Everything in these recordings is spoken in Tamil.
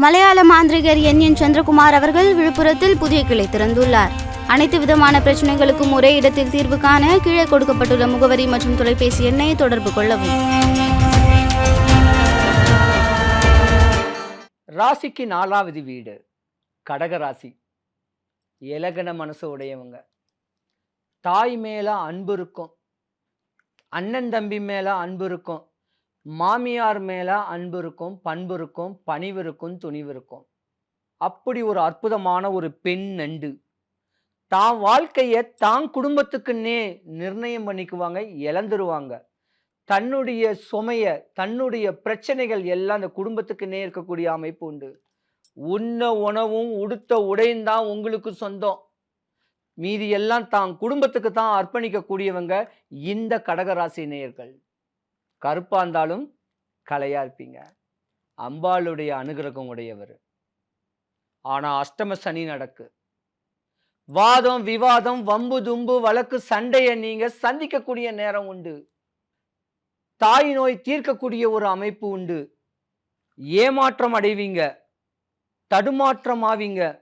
மலையாள மாந்திரிகர் என். என். சந்திரகுமார் அவர்கள் விழுப்புரத்தில் புதிய கிளை திறந்துள்ளார். அனைத்து விதமான பிரச்சனைகளுக்கும் ஒரே இடத்தில் தீர்வு காண கீழே கொடுக்கப்பட்டுள்ள முகவரி மற்றும் தொலைபேசி எண்ணை தொடர்பு கொள்ளவும். ராசிக்கு நாலாவது வீடு கடக ராசி இலகன மனசு உடையவங்க. தாய் மேல அன்பு இருக்கும். அண்ணன் தம்பி மேல அன்பு இருக்கும். மாமியார் மேலே அன்பு இருக்கும் பண்பு இருக்கும் பணிவு இருக்கும் துணிவு இருக்கும். அப்படி ஒரு அற்புதமான ஒரு பெண் நண்டு. தான் வாழ்க்கையை தான் குடும்பத்துக்குன்னே நிர்ணயம் பண்ணிக்குவாங்க இழந்துருவாங்க. தன்னுடைய சுமைய தன்னுடைய பிரச்சனைகள் எல்லாம் அந்த குடும்பத்துக்குன்னே இருக்கக்கூடிய அமைப்பு உண்டு. உண்ண உணவும் உடுத்த உடையும் தான் உங்களுக்கு சொந்தம். மீதி எல்லாம் தான் குடும்பத்துக்கு தான் அர்ப்பணிக்கக்கூடியவங்க இந்த கடகராசி நேயர்கள். கருப்பாக இருந்தாலும் கலையாக இருப்பீங்க. அம்பாளுடைய அனுகிரகம் உடையவர். ஆனால் அஷ்டம சனி நடக்கு. வாதம் விவாதம் வம்பு தும்பு வழக்கு சண்டையை நீங்கள் சந்திக்கக்கூடிய நேரம் உண்டு. தாய் நோய் தீர்க்கக்கூடிய ஒரு அமைப்பு உண்டு. ஏமாற்றம் அடைவீங்க. தடுமாற்றம் ஆவீங்க.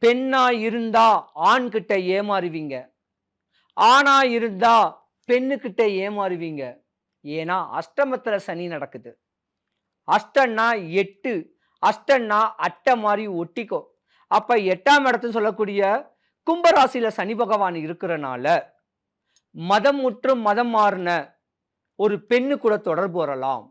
பெண்ணா இருந்தா ஆண் கிட்ட ஏமாறுவீங்க. ஆணா இருந்தா பெண்ணுக்கிட்ட ஏமாறுவீங்க. ஏன்னா அஷ்டமத்தில் சனி நடக்குது. அஷ்டன்னா எட்டு அஷ்டன்னா அட்டை மாதிரி ஒட்டிக்கோ. அப்போ எட்டாம் இடத்துல சொல்லக்கூடிய கும்பராசியில் சனி பகவான் இருக்கிறனால மதம் முற்றும் மதம் மாறின ஒரு பெண்ணு கூட தொடர்பு வரலாம்.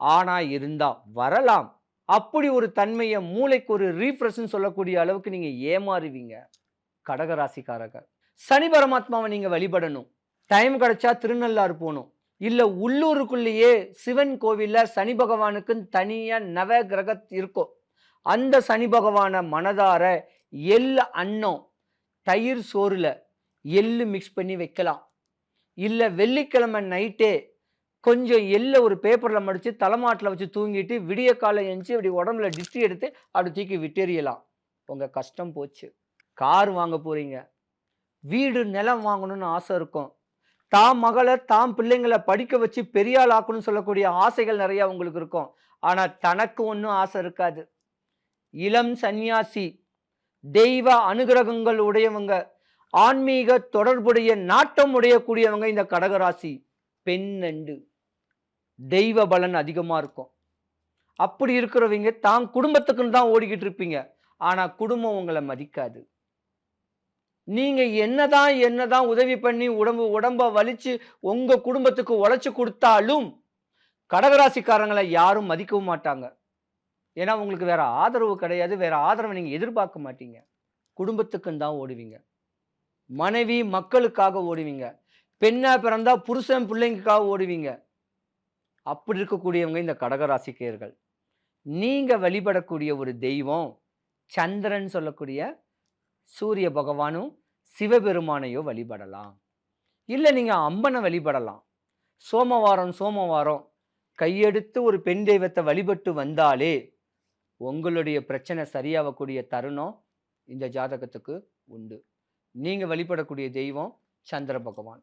ஆனால் இருந்தால் வரலாம். அப்படி ஒரு தன்மையை மூளைக்கு ஒரு ரீஃப்ரெஷ்னு சொல்லக்கூடிய அளவுக்கு நீங்கள் ஏமாறுவீங்க. கடகராசிக்காரங்க சனி பரமாத்மாவை நீங்கள் வழிபடணும். டைம் கிடைச்சா திருநள்ளாறு போகணும். இல்லை உள்ளூருக்குள்ளேயே சிவன் கோவிலில் சனி பகவானுக்குன்னு தனியாக நவ கிரக இருக்கும் அந்த சனி பகவானை மனதார எள்ளு அன்னம் தயிர் சோறில் எள்ளு மிக்ஸ் பண்ணி வைக்கலாம். இல்லை வெள்ளிக்கிழமை நைட்டே கொஞ்சம் எள்ள ஒரு பேப்பரில் மடித்து தலைமாட்டில் வச்சு தூங்கிட்டு விடிய காலை எஞ்சி அப்படி உடம்புல டிஸ்ட்ரி எடுத்து அப்படி தூக்கி விட்டெறியலாம் உங்கள் கஷ்டம் போச்சு. கார் வாங்க போகிறீங்க வீடு நிலம் வாங்கணும்னு ஆசை இருக்கும். தாம் மகளை தாம் பிள்ளைங்களை படிக்க வச்சு பெரிய ஆள் ஆக்கணும்னு சொல்லக்கூடிய ஆசைகள் நிறைய உங்களுக்கு இருக்கும். ஆனால் தனக்கு ஒன்றும் ஆசை இருக்காது. இளம் சந்நியாசி தெய்வ அனுகிரகங்கள் உடையவங்க ஆன்மீக தொடர்புடைய நாட்டம் உடையக்கூடியவங்க இந்த கடகராசி. பெண் நண்டு. தெய்வ பலன் அதிகமாக இருக்கும். அப்படி இருக்கிறவங்க தான் குடும்பத்துக்குன்னு தான் ஓடிக்கிட்டு இருப்பீங்க. ஆனால் குடும்பம் உங்களை மதிக்காது. நீங்க என்னதான் என்னதான் உதவி பண்ணி உடம்பு உடம்பை வலிச்சு உங்கள் குடும்பத்துக்கு உழைச்சி கொடுத்தாலும் கடகராசிக்காரங்களை யாரும் மதிக்கவும் மாட்டாங்க. ஏன்னா உங்களுக்கு வேறு ஆதரவு கிடையாது வேறு ஆதரவை நீங்கள் எதிர்பார்க்க மாட்டீங்க. குடும்பத்துக்குன்னு தான் ஓடுவீங்க. மனைவி மக்களுக்காக ஓடுவீங்க. பெண்ணாக பிறந்தா புருஷன் பிள்ளைங்களுக்காக ஓடுவீங்க. அப்படி இருக்கக்கூடியவங்க இந்த கடகராசிக்கியர்கள். நீங்கள் வழிபடக்கூடிய ஒரு தெய்வம் சந்திரன் சொல்லக்கூடிய சூரிய பகவானும் சிவபெருமானையோ வழிபடலாம். இல்லை நீங்கள் அம்பனை வழிபடலாம். சோமவாரம் சோமவாரம் கையெடுத்து ஒரு பெண் தெய்வத்தை வழிபட்டு வந்தாலே உங்களுடைய பிரச்சனை சரியாகக்கூடிய தருணம் இந்த ஜாதகத்துக்கு உண்டு. நீங்கள் வழிபடக்கூடிய தெய்வம் சந்திர பகவான்.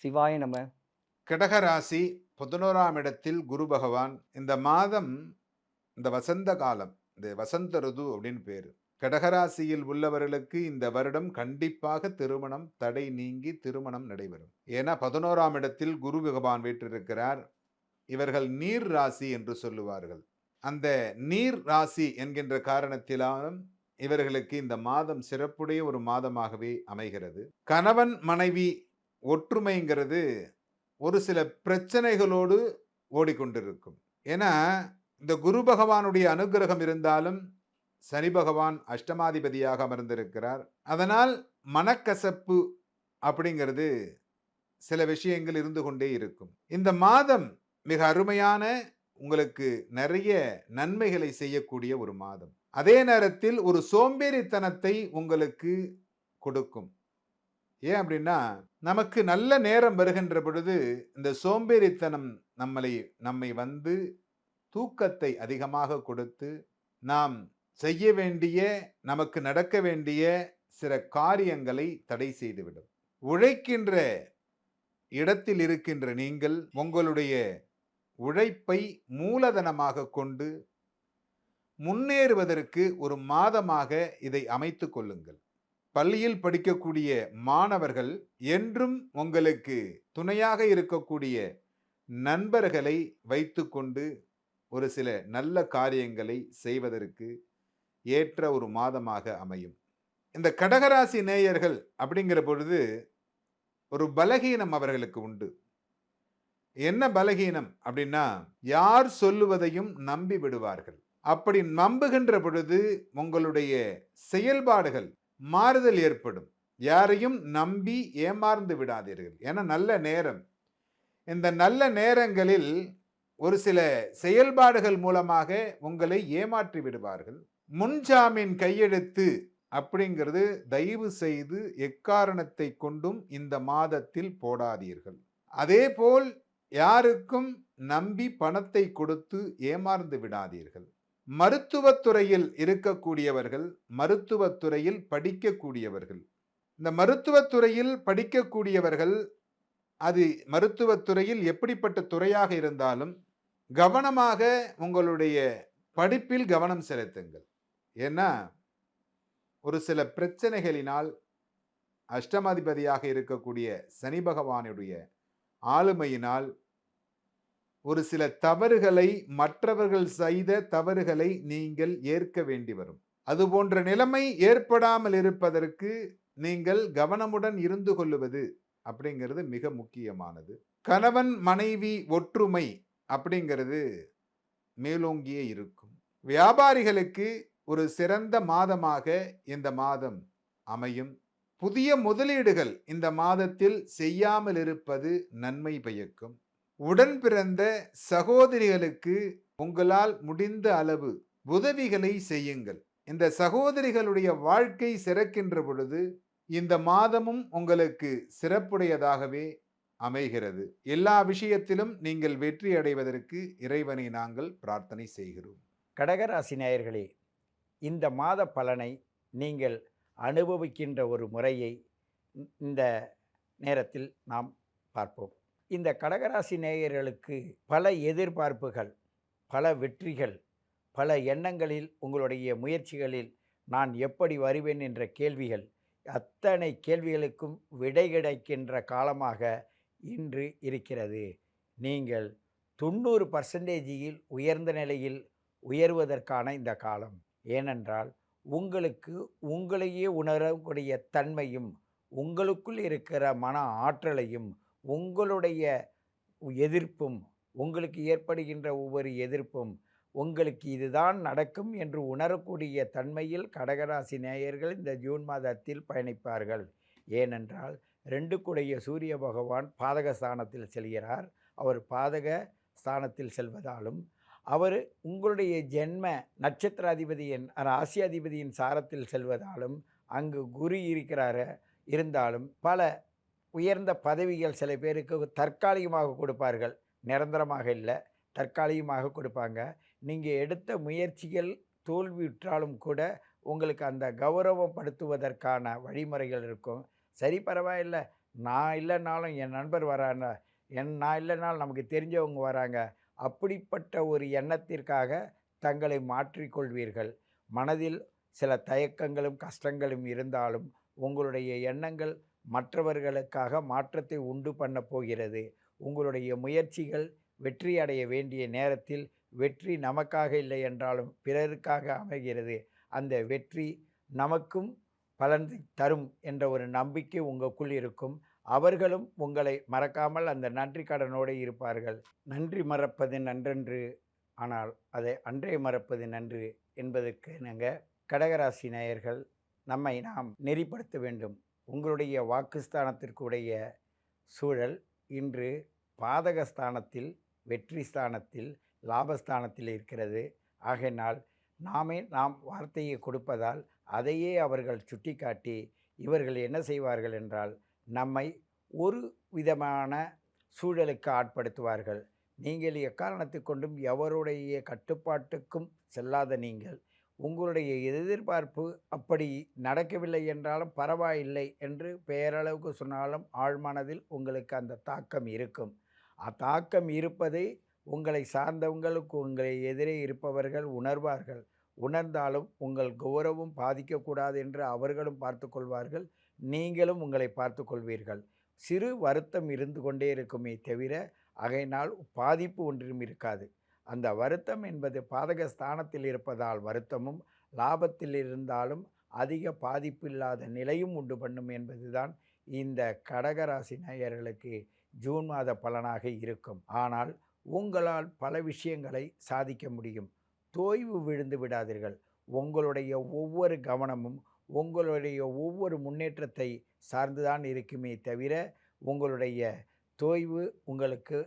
சிவாய நம்ம கடகராசி பதினோராம் இடத்தில் குரு பகவான். இந்த மாதம் இந்த வசந்த காலம் இந்த வசந்த ருது அப்படின்னு பேர். கடகராசியில் உள்ளவர்களுக்கு இந்த வருடம் கண்டிப்பாக திருமணம் தடை நீங்கி திருமணம் நடைபெறும். ஏன்னா பதினோராம் இடத்தில் குரு பகவான் வீற்றிருக்கிறார். இவர்கள் நீர் ராசி என்று சொல்லுவார்கள். அந்த நீர் ராசி என்கின்ற காரணத்திலும் இவர்களுக்கு இந்த மாதம் சிறப்புடைய ஒரு மாதமாகவே அமைகிறது. கணவன் மனைவி ஒற்றுமைங்கிறது ஒரு சில பிரச்சனைகளோடு ஓடிக்கொண்டிருக்கும். ஏன்னா இந்த குரு பகவானுடைய அனுகிரகம் இருந்தாலும் சனி பகவான் அஷ்டமாதிபதியாக அமர்ந்திருக்கிறார். அதனால் மனக்கசப்பு அப்படிங்கிறது சில விஷயங்கள் இருந்து கொண்டே இருக்கும். இந்த மாதம் மிக அருமையான உங்களுக்கு நிறைய நன்மைகளை செய்யக்கூடிய ஒரு மாதம். அதே நேரத்தில் ஒரு சோம்பேறித்தனத்தை உங்களுக்கு கொடுக்கும். ஏன் அப்படின்னா நமக்கு நல்ல நேரம் வருகின்ற பொழுது இந்த சோம்பேறித்தனம் நம்மளை நம்மை வந்து தூக்கத்தை அதிகமாக கொடுத்து நாம் செய்ய வேண்டிய நமக்கு நடக்க வேண்டிய சில காரியங்களை தடை செய்துவிடும். உழைக்கின்ற இடத்தில் இருக்கின்ற நீங்கள் உங்களுடைய உழைப்பை மூலதனமாக கொண்டு முன்னேறுவதற்கு ஒரு மாதமாக இதை அமைத்து கொள்ளுங்கள். பள்ளியில் படிக்கக்கூடிய மாணவர்கள் என்றும் உங்களுக்கு துணையாக இருக்கக்கூடிய நண்பர்களை வைத்துக்கொண்டு ஒரு சில நல்ல காரியங்களை செய்வதற்கு ஏற்ற ஒரு மாதமாக அமையும். இந்த கடகராசி நேயர்கள் அப்படிங்கிற பொழுது ஒரு பலகீனம் அவர்களுக்கு உண்டு. என்ன பலகீனம் அப்படின்னா யார் சொல்லுவதையும் நம்பி விடுவார்கள். அப்படி நம்புகின்ற பொழுது உங்களுடைய செயல்பாடுகள் மாறுதல் ஏற்படும். யாரையும் நம்பி ஏமாந்து விடாதீர்கள். ஏன்னா நல்ல நேரம். இந்த நல்ல நேரங்களில் ஒரு சில செயல்பாடுகள் மூலமாக உங்களை ஏமாற்றி விடுவார்கள். முன்ஜாமீன் கையெழுத்து அப்படிங்கிறது தயவு செய்து எக்காரணத்தை கொண்டும் இந்த மாதத்தில் போடாதீர்கள். அதேபோல் யாருக்கும் நம்பி பணத்தை கொடுத்து ஏமாந்து விடாதீர்கள். மருத்துவத்துறையில் இருக்கக்கூடியவர்கள் மருத்துவத்துறையில் படிக்கக்கூடியவர்கள். இந்த மருத்துவத்துறையில் படிக்கக்கூடியவர்கள் அது மருத்துவத்துறையில் எப்படிப்பட்ட துறையாக இருந்தாலும் கவனமாக உங்களுடைய படிப்பில் கவனம் செலுத்துங்கள். ஏன்னா ஒரு சில பிரச்சனைகளினால் அஷ்டமாதிபதியாக இருக்கக்கூடிய சனி பகவானுடைய ஆளுமையினால் ஒரு சில தவறுகளை மற்றவர்கள் செய்த தவறுகளை நீங்கள் ஏற்க வேண்டி வரும். அது போன்ற நிலைமை ஏற்படாமல் இருப்பதற்கு நீங்கள் கவனமுடன் இருந்து கொள்ளுவது அப்படிங்கிறது மிக முக்கியமானது. கணவன் மனைவி ஒற்றுமை அப்படிங்கிறது மேலோங்கியே இருக்கும். வியாபாரிகளுக்கு ஒரு சிறந்த மாதமாக இந்த மாதம் அமையும். புதிய முதலீடுகள் இந்த மாதத்தில் செய்யாமல் இருப்பது நன்மை பயக்கும். உடன் பிறந்த சகோதரிகளுக்கு உங்களால் முடிந்த அளவு உதவிகளை செய்யுங்கள். இந்த சகோதரிகளுடைய வாழ்க்கை சிறக்கின்ற பொழுது இந்த மாதமும் உங்களுக்கு சிறப்புடையதாகவே அமைகிறது. எல்லா விஷயத்திலும் நீங்கள் வெற்றி அடைவதற்கு இறைவனை நாங்கள் பிரார்த்தனை செய்கிறோம். கடகராசி நேயர்களே இந்த மாத பலனை நீங்கள் அனுபவிக்கின்ற ஒரு முறையை இந்த நேரத்தில் நாம் பார்ப்போம். இந்த கடகராசி நேயர்களுக்கு பல எதிர்பார்ப்புகள் பல வெற்றிகள் பல எண்ணங்களில் உங்களுடைய முயற்சிகளில் நான் எப்படி வருவேன் என்ற கேள்விகள் அத்தனை கேள்விகளுக்கும் விடை கிடைக்கின்ற காலமாக இன்று இருக்கிறது. நீங்கள் தொண்ணூறு பர்சன்டேஜில் உயர்ந்த நிலையில் உயர்வதற்கான இந்த காலம். ஏனென்றால் உங்களுக்கு உங்களையே உணரக்கூடிய தன்மையும் உங்களுக்குள் இருக்கிற மன ஆற்றலையும் உங்களுடைய எதிர்ப்பும் உங்களுக்கு ஏற்படுகின்ற ஒவ்வொரு எதிர்ப்பும் உங்களுக்கு இதுதான் நடக்கும் என்று உணரக்கூடிய தன்மையில் கடகராசி நேயர்கள் இந்த ஜூன் மாதத்தில் பயணிப்பார்கள். ஏனென்றால் ரெண்டு கூடைய சூரிய பகவான் பாதக ஸ்தானத்தில் செல்கிறார். அவர் பாதக ஸ்தானத்தில் செல்வதாலும் அவர் உங்களுடைய ஜென்ம நட்சத்திராதிபதியின் ராசியாதிபதியின் சாரத்தில் செல்வதாலும் அங்கு குரு இருக்கிறார இருந்தாலும் பல உயர்ந்த பதவிகள் சில பேருக்கு தற்காலிகமாக கொடுப்பார்கள். நிரந்தரமாக இல்லை தற்காலிகமாக கொடுப்பாங்க. நீங்கள் எடுத்த முயற்சிகள் தோல்வியுற்றாலும் கூட உங்களுக்கு அந்த கௌரவப்படுத்துவதற்கான வழிமுறைகள் இருக்கும். சரி பரவாயில்ல. நான் இல்லைனாலும் என் நண்பர் வராங்க. என் நான் இல்லைனாலும் நமக்கு தெரிஞ்சவங்க வராங்க. அப்படிப்பட்ட ஒரு எண்ணத்திற்காக தங்களை மாற்றிக்கொள்வீர்கள். மனதில் சில தயக்கங்களும் கஷ்டங்களும் இருந்தாலும் உங்களுடைய எண்ணங்கள் மற்றவர்களுக்காக மாற்றத்தை உண்டு பண்ண போகிறது. உங்களுடைய முயற்சிகள் வெற்றி அடைய வேண்டிய நேரத்தில் வெற்றி நமக்காக இல்லை என்றாலும் பிறருக்காக அமைகிறது. அந்த வெற்றி நமக்கும் பலன் தரும் என்ற ஒரு நம்பிக்கை உங்களுக்குள் இருக்கும். அவர்களும் உங்களை மறக்காமல் அந்த நன்றி கடனோடு இருப்பார்கள். நன்றி மறப்பது நன்றன்று ஆனால் அதை அன்றே மறப்பது நன்று என்பதற்கு நாங்கள் கடகராசி நேயர்கள் நம்மை நாம் நெறிப்படுத்த வேண்டும். உங்களுடைய வாக்குஸ்தானத்திற்குடைய சூழல் இன்று பாதகஸ்தானத்தில் வெற்றி ஸ்தானத்தில் லாபஸ்தானத்தில் இருக்கிறது. ஆகையினால் நாமே நாம் வார்த்தையை கொடுப்பதால் அதையே அவர்கள் சுட்டிக்காட்டி இவர்கள் என்ன செய்வார்கள் என்றால் நம்மை ஒரு விதமான சூழலுக்கு ஆட்படுத்துவார்கள். நீங்கள் எக்காரணத்தை கொண்டும் எவருடைய கட்டுப்பாட்டுக்கும் செல்லாத நீங்கள். உங்களுடைய எதிர்பார்ப்பு அப்படி நடக்கவில்லை என்றாலும் பரவாயில்லை என்று பெயரளவுக்கு சொன்னாலும் ஆழ்மனதில் உங்களுக்கு அந்த தாக்கம் இருக்கும். அத்தாக்கம் இருப்பதை உங்களை சார்ந்தவங்களுக்கு உங்களை எதிரே இருப்பவர்கள் உணர்வார்கள். உணர்ந்தாலும் உங்கள் கௌரவம் பாதிக்கக்கூடாது என்று அவர்களும் பார்த்து கொள்வார்கள். நீங்களும் உங்களை பார்த்து கொள்வீர்கள். சிறு வருத்தம் இருந்து கொண்டே இருக்குமே தவிர அகையினால் பாதிப்பு ஒன்றும் இருக்காது. அந்த வருத்தம் என்பது பாதக ஸ்தானத்தில் இருப்பதால் வருத்தமும் லாபத்தில் இருந்தாலும் அதிக பாதிப்பு இல்லாத நிலையும் உண்டு பண்ணும் என்பதுதான் இந்த கடகராசி நேயர்களுக்கு ஜூன் மாத பலனாக இருக்கும். ஆனால் உங்களால் பல விஷயங்களை சாதிக்க முடியும். தோய்வு விழுந்து விடாதீர்கள். உங்களுடைய ஒவ்வொரு கவனமும் உங்களுடைய ஒவ்வொரு முன்னேற்றத்தை சார்ந்துதான் இருக்குமே தவிர உங்களுடைய தோய்வு உங்களுக்கு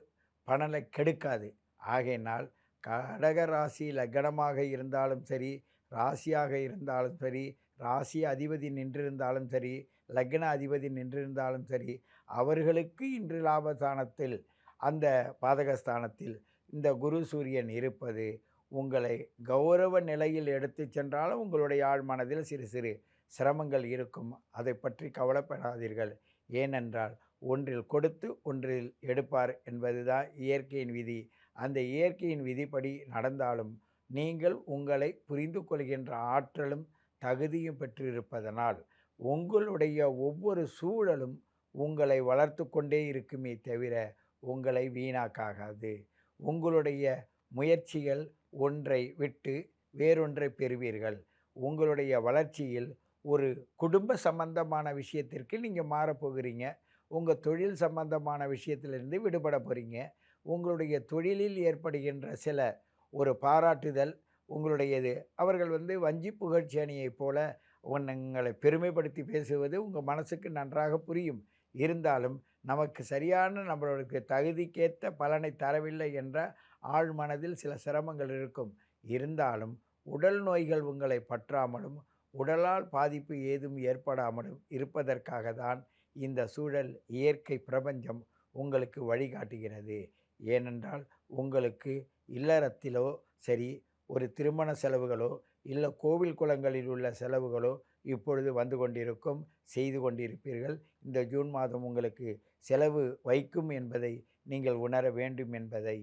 பணலை கெடுக்காது. ஆகையினால் கடக ராசி லக்னமாக இருந்தாலும் சரி ராசியாக இருந்தாலும் சரி ராசி அதிபதி நின்றிருந்தாலும் சரி லக்ன அதிபதி நின்றிருந்தாலும் சரி அவர்களுக்கு இன்று லாபஸ்தானத்தில் அந்த பாதகஸ்தானத்தில் இந்த குரு சூரியன் இருப்பது உங்களை கௌரவ நிலையில் எடுத்து சென்றாலும் உங்களுடைய ஆழ் மனதில் சிறு சிறு சிரமங்கள் இருக்கும். அதை பற்றி கவலைப்படாதீர்கள். ஏனென்றால் ஒன்றில் கொடுத்து ஒன்றில் எடுப்பார் என்பதுதான் இயற்கையின் விதி. அந்த இயற்கையின் விதிப்படி நடந்தாலும் நீங்கள் உங்களை புரிந்து கொள்கின்ற ஆற்றலும் தகுதியும் பெற்றிருப்பதனால் உங்களுடைய ஒவ்வொரு சூழலும் உங்களை வளர்த்து கொண்டே இருக்குமே தவிர உங்களை வீணாக்காகாது. உங்களுடைய முயற்சிகள் ஒன்றை விட்டு வேறொன்றை பெறுவீர்கள். உங்களுடைய வளர்ச்சியில் ஒரு குடும்ப சம்பந்தமான விஷயத்திற்கு நீங்கள் மாறப்போகிறீங்க உங்கள் தொழில் சம்பந்தமான விஷயத்திலிருந்து விடுபட போகிறீங்க உங்களுடைய தொழிலில் ஏற்படுகின்ற சில ஒரு பாராட்டுதல் உங்களுடையது. அவர்கள் வந்து வஞ்சி புகழ்ச்சி அணியைப் போல உங்களை பெருமைப்படுத்தி பேசுவது உங்கள் மனசுக்கு நன்றாக புரியும். இருந்தாலும் நமக்கு சரியான நம்மளுக்கு தகுதிக்கேற்ற பலனை தரவில்லை என்ற ஆழ் மனதில் சில சிரமங்கள் இருக்கும். இருந்தாலும் உடல் நோய்கள் உங்களை பற்றாமலும் உடலால் பாதிப்பு ஏதும் ஏற்படாமலும் இருப்பதற்காக தான் இந்த சூழல் இயற்கை பிரபஞ்சம் உங்களுக்கு வழிகாட்டுகிறது. ஏனென்றால் உங்களுக்கு இல்லறத்திலோ சரி ஒரு திருமண செலவுகளோ இல்லை கோவில் குளங்களில் உள்ள செலவுகளோ இப்பொழுது வந்து கொண்டிருக்கும் செய்து கொண்டிருப்பீர்கள். இந்த ஜூன் மாதம் உங்களுக்கு செலவு வைக்கும் என்பதை நீங்கள் உணர வேண்டும் என்பதை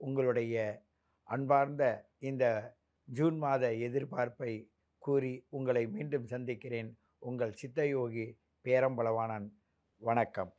உங்களுடைய அன்பார்ந்த இந்த ஜூன் மாத எதிர்பார்ப்பை கூறி உங்களை மீண்டும் சந்திக்கிறேன். உங்கள் சித்தயோகி பேரம்பளவானன் வணக்கம்.